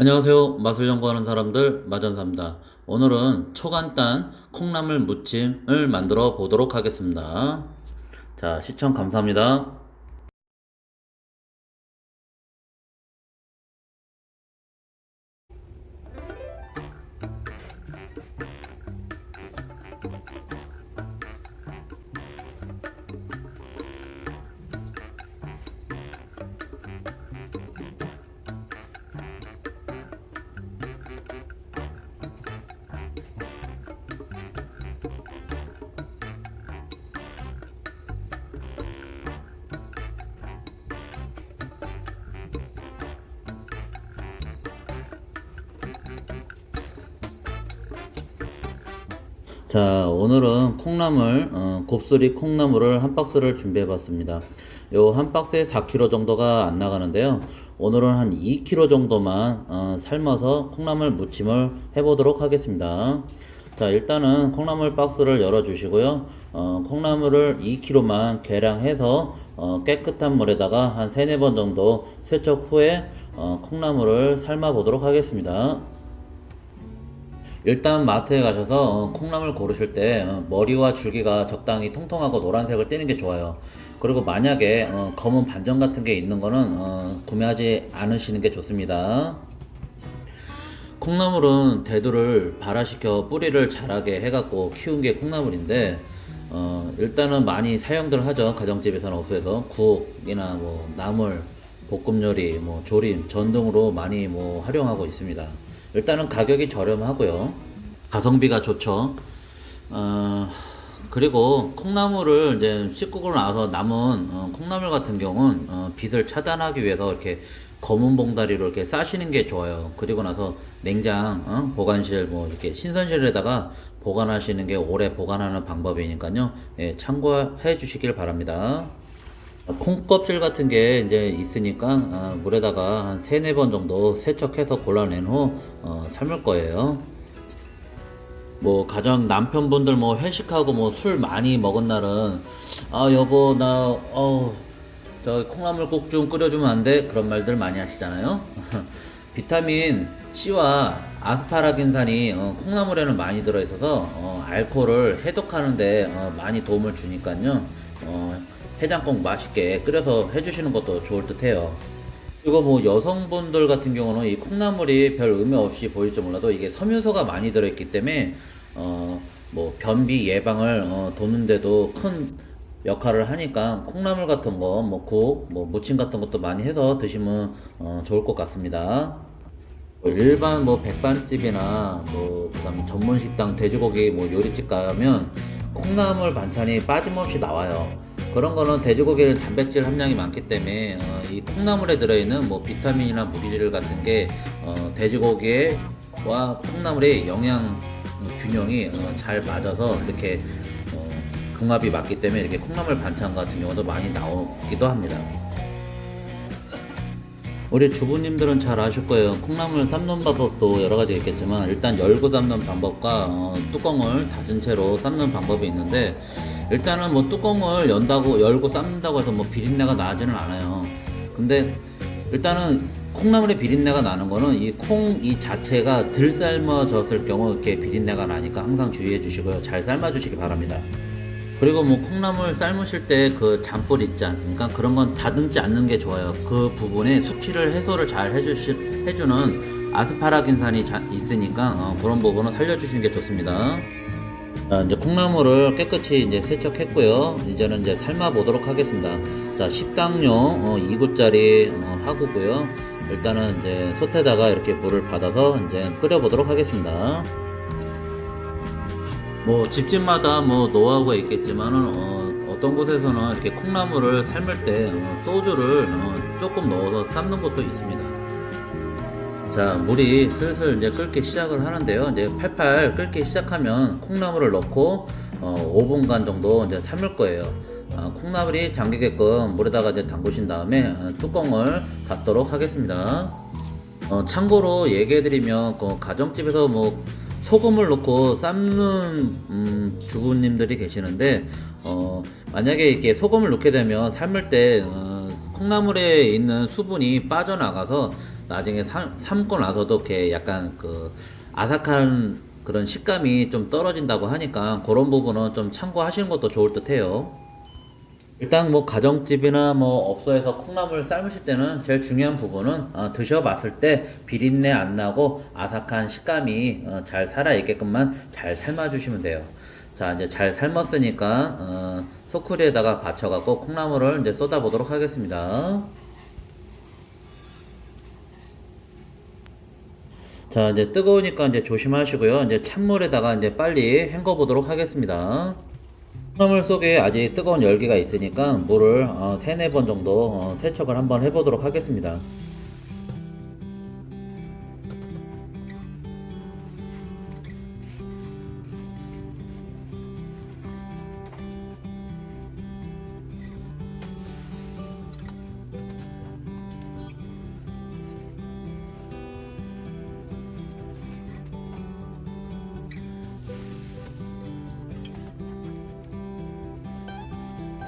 안녕하세요. 맛을 연구하는 사람들 마전사입니다. 오늘은 초간단 콩나물 무침을 만들어 보도록 하겠습니다. 자, 시청 감사합니다. 자, 오늘은 콩나물, 어, 곱슬이 콩나물을 한 박스를 준비해 봤습니다. 요 한 박스에 4kg 정도가 안 나가는데요. 오늘은 한 2kg 정도만 어, 삶아서 콩나물 무침을 해 보도록 하겠습니다. 자, 일단은 콩나물 박스를 열어 주시고요. 어, 콩나물을 2kg만 계량해서 어, 깨끗한 물에다가 한 3, 4번 정도 세척 후에 어, 콩나물을 삶아 보도록 하겠습니다. 일단 마트에 가셔서 어, 콩나물 고르실 때 어, 머리와 줄기가 적당히 통통하고 노란색을 띠는 게 좋아요. 그리고 만약에 어, 검은 반점 같은 게 있는 거는 어, 구매하지 않으시는 게 좋습니다. 콩나물은 대두를 발화시켜 뿌리를 자라게 해갖고 키운 게 콩나물인데 어, 일단은 많이 사용들 하죠 가정집에서는 없어서 국이나 뭐 나물 볶음 요리 뭐 조림 전 등으로 많이 뭐 활용하고 있습니다 일단은 가격이 저렴하고요 가성비가 좋죠 어, 그리고 콩나물을 이제 씻고 나서 남은 어, 콩나물 같은 경우는 어, 빛을 차단하기 위해서 이렇게 검은 봉다리로 이렇게 싸시는 게 좋아요. 그리고 나서 냉장 어, 보관실 뭐 이렇게 신선실에다가 보관하시는 게 오래 보관하는 방법이니까요. 예, 참고해 주시길 바랍니다. 어, 콩껍질 같은 게 이제 있으니까 어, 물에다가 한 세네 번 정도 세척해서 골라낸 후 어, 삶을 거예요. 뭐 가정 남편분들 뭐 회식하고 뭐 술 많이 먹은 날은 아 여보 나 어우 저 콩나물국 좀 끓여주면 안 돼? 그런 말들 많이 하시잖아요. 비타민 C와 아스파라긴산이 어, 콩나물에는 많이 들어있어서 어, 알코올을 해독하는데 어, 많이 도움을 주니까요. 어, 해장국 맛있게 끓여서 해주시는 것도 좋을 듯 해요. 그리고 뭐 여성분들 같은 경우는 이 콩나물이 별 의미 없이 보일지 몰라도 이게 섬유소가 많이 들어있기 때문에 어 뭐 변비 예방을 어 돕는데도 큰 역할을 하니까 콩나물 같은 거 뭐 국, 뭐 무침 같은 것도 많이 해서 드시면 어 좋을 것 같습니다. 뭐 일반 뭐 백반집이나 뭐 그다음에 전문 식당 돼지고기 뭐 요리집 가면 콩나물 반찬이 빠짐없이 나와요. 그런 거는 돼지고기는 단백질 함량이 많기 때문에 어, 이 콩나물에 들어있는 뭐 비타민이나 무기질 같은 게 어, 돼지고기와 콩나물의 영양 균형이 어, 잘 맞아서 이렇게 어, 궁합이 맞기 때문에 이렇게 콩나물 반찬 같은 경우도 많이 나오기도 합니다. 우리 주부님들은 잘 아실 거예요. 콩나물 삶는 방법도 여러 가지 있겠지만 일단 열고 삶는 방법과 어, 뚜껑을 닫은 채로 삶는 방법이 있는데 일단은 뭐 뚜껑을 연다고 열고 삶는다고 해서 뭐 비린내가 나지는 않아요. 근데 일단은 콩나물의 비린내가 나는 거는 이 콩 이 자체가 덜 삶아졌을 경우 이렇게 비린내가 나니까 항상 주의해 주시고요. 잘 삶아 주시기 바랍니다. 그리고 뭐 콩나물 삶으실 때 그 잔불 있지 않습니까? 그런 건 다듬지 않는 게 좋아요. 그 부분에 숙취를 해소를 잘 해주시, 해주는 아스파라긴산이 자- 있으니까 어, 그런 부분은 살려주시는 게 좋습니다. 자, 이제 콩나물을 깨끗이 이제 세척했고요. 이제는 이제 삶아 보도록 하겠습니다. 자, 식당용 어, 2구짜리 어, 하구고요. 일단은 이제 솥에다가 이렇게 물을 받아서 이제 끓여 보도록 하겠습니다. 뭐 집집마다 뭐 노하우가 있겠지만은 어, 떤 곳에서는 이렇게 콩나물을 삶을 때 어, 소주를 어, 조금 넣어서 삶는 것도 있습니다. 자 물이 슬슬 이제 끓기 시작을 하는데요. 이제 팔팔 끓기 시작하면 콩나물을 넣고 어, 5분간 정도 이제 삶을 거예요. 어, 콩나물이 잠기게끔 물에다가 이제 담그신 다음에 어, 뚜껑을 닫도록 하겠습니다. 어, 참고로 얘기해드리면 그 가정집에서 뭐 소금을 넣고 삶는 음, 주부님들이 계시는데 어, 만약에 이렇게 소금을 넣게 되면 삶을 때 어, 콩나물에 있는 수분이 빠져나가서 나중에 삶, 삶고 나서도 이렇게 약간 그 아삭한 그런 식감이 좀 떨어진다고 하니까 그런 부분은 좀 참고하시는 것도 좋을 듯 해요. 일단 뭐 가정집이나 뭐 업소에서 콩나물 삶으실 때는 제일 중요한 부분은 어, 드셔봤을 때 비린내 안 나고 아삭한 식감이 어, 잘 살아 있게끔만 잘 삶아주시면 돼요. 자 이제 잘 삶았으니까 어, 소쿠리에다가 받쳐갖고 콩나물을 이제 쏟아보도록 하겠습니다. 자 이제 뜨거우니까 이제 조심하시고요. 이제 찬물에다가 이제 빨리 헹궈 보도록 하겠습니다. 콩나물 속에 아직 뜨거운 열기가 있으니까 물을 어, 3, 4번 정도 어, 세척을 한번 해보도록 하겠습니다.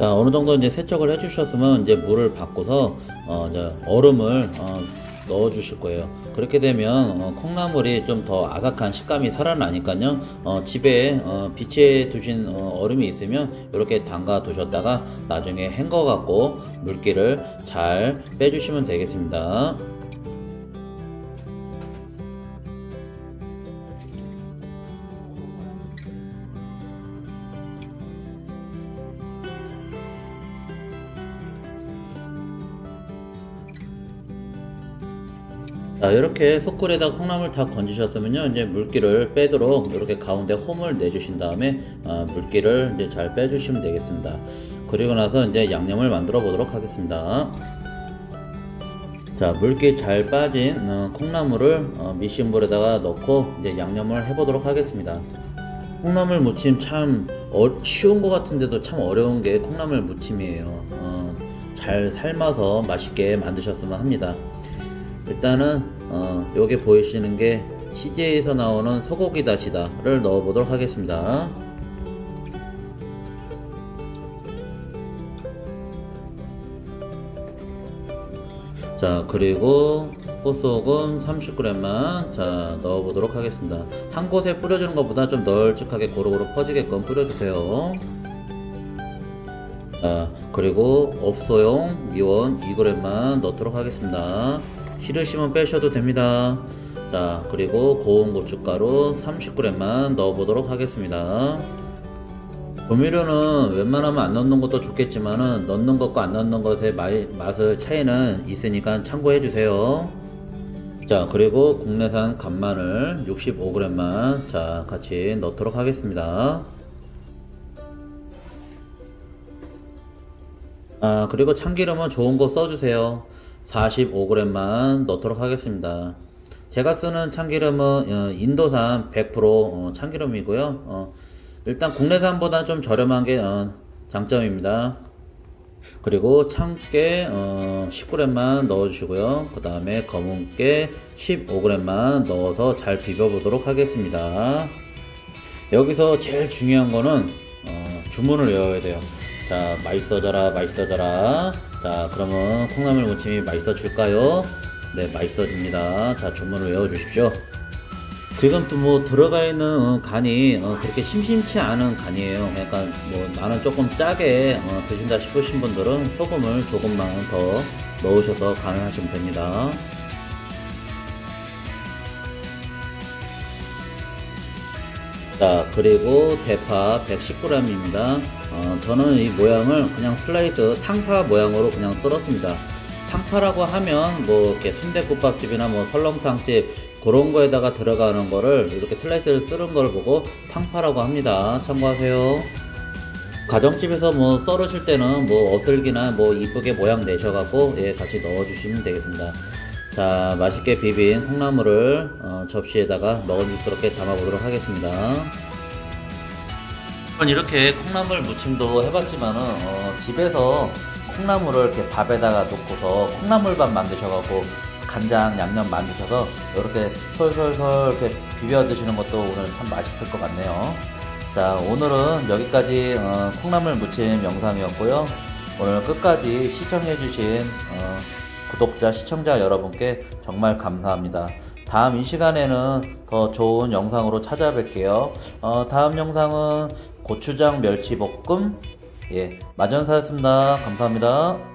자, 어느 정도 이제 세척을 해주셨으면 이제 물을 바꿔서 어, 이제 얼음을 어, 넣어 주실 거예요. 그렇게 되면 어, 콩나물이 좀 더 아삭한 식감이 살아나니까요. 어, 집에 어, 비치해 두신 어, 얼음이 있으면 이렇게 담가 두셨다가 나중에 헹궈 갖고 물기를 잘 빼주시면 되겠습니다. 자, 이렇게 소쿠리에다가 콩나물 다 건지셨으면요. 이제 물기를 빼도록 이렇게 가운데 홈을 내주신 다음에 어, 물기를 이제 잘 빼주시면 되겠습니다. 그리고 나서 이제 양념을 만들어 보도록 하겠습니다. 자, 물기 잘 빠진 어, 콩나물을 어, 미싱볼에다가 넣고 이제 양념을 해보도록 하겠습니다. 콩나물 무침 참 어- 쉬운 것 같은데도 참 어려운 게 콩나물 무침이에요. 어, 잘 삶아서 맛있게 만드셨으면 합니다. 일단은 어, 여기 보이시는 게 CJ에서 나오는 소고기 다시다를 넣어 보도록 하겠습니다. 자 그리고 꽃소금 30g만 자 넣어 보도록 하겠습니다. 한 곳에 뿌려주는 것보다 좀 널찍하게 고루고루 퍼지게끔 뿌려주세요. 자, 그리고 업소용 미원 2g만 넣도록 하겠습니다. 싫으시면 빼셔도 됩니다. 자, 그리고 고운 고춧가루 30g만 넣어보도록 하겠습니다. 조미료는 웬만하면 안 넣는 것도 좋겠지만은 넣는 것과 안 넣는 것의 마이- 맛의 차이는 있으니까 참고해 주세요. 자, 그리고 국내산 간마늘 65g만 자, 같이 넣도록 하겠습니다. 아, 그리고 참기름은 좋은 거 써주세요. 45g만 넣도록 하겠습니다. 제가 쓰는 참기름은 어, 인도산 100% 어, 참기름이고요. 어, 일단 국내산보다 좀 저렴한 게 어, 장점입니다. 그리고 참깨 어, 10g만 넣어주시고요. 그 다음에 검은깨 15g만 넣어서 잘 비벼보도록 하겠습니다. 여기서 제일 중요한 거는 어, 주문을 외워야 돼요. 자, 맛있어져라, 맛있어져라. 자, 그러면 콩나물 무침이 맛있어질까요? 네, 맛있어집니다. 자, 주문을 외워주십시오. 지금 또 뭐 들어가 있는 어, 간이 어, 그렇게 심심치 않은 간이에요. 그러니까 뭐 나는 조금 짜게 어, 드신다 싶으신 분들은 소금을 조금만 더 넣으셔서 간을 하시면 됩니다. 자 그리고 대파 110g입니다. 어, 저는 이 모양을 그냥 슬라이스 탕파 모양으로 그냥 썰었습니다. 탕파라고 하면 뭐 이렇게 순대국밥집이나 뭐 설렁탕집 그런 거에다가 들어가는 거를 이렇게 슬라이스를 쓰는 걸 보고 탕파라고 합니다. 참고하세요. 가정집에서 뭐 썰으실 때는 뭐 어슬기나 뭐 이쁘게 모양 내셔갖고 예 같이 넣어주시면 되겠습니다. 자 맛있게 비빈 콩나물을 어, 접시에다가 먹음직스럽게 담아보도록 하겠습니다. 이렇게 콩나물 무침도 해봤지만은 어, 집에서 콩나물을 이렇게 밥에다가 놓고서 콩나물밥 만드셔갖고 간장 양념 만드셔서 이렇게 솔솔솔 이렇게 비벼 드시는 것도 오늘 참 맛있을 것 같네요. 자 오늘은 여기까지 어, 콩나물 무침 영상이었고요. 오늘 끝까지 시청해주신 어, 구독자, 시청자 여러분께 정말 감사합니다. 다음 이 시간에는 더 좋은 영상으로 찾아뵐게요. 어, 다음 영상은 고추장 멸치볶음 예, 마전사였습니다. 감사합니다.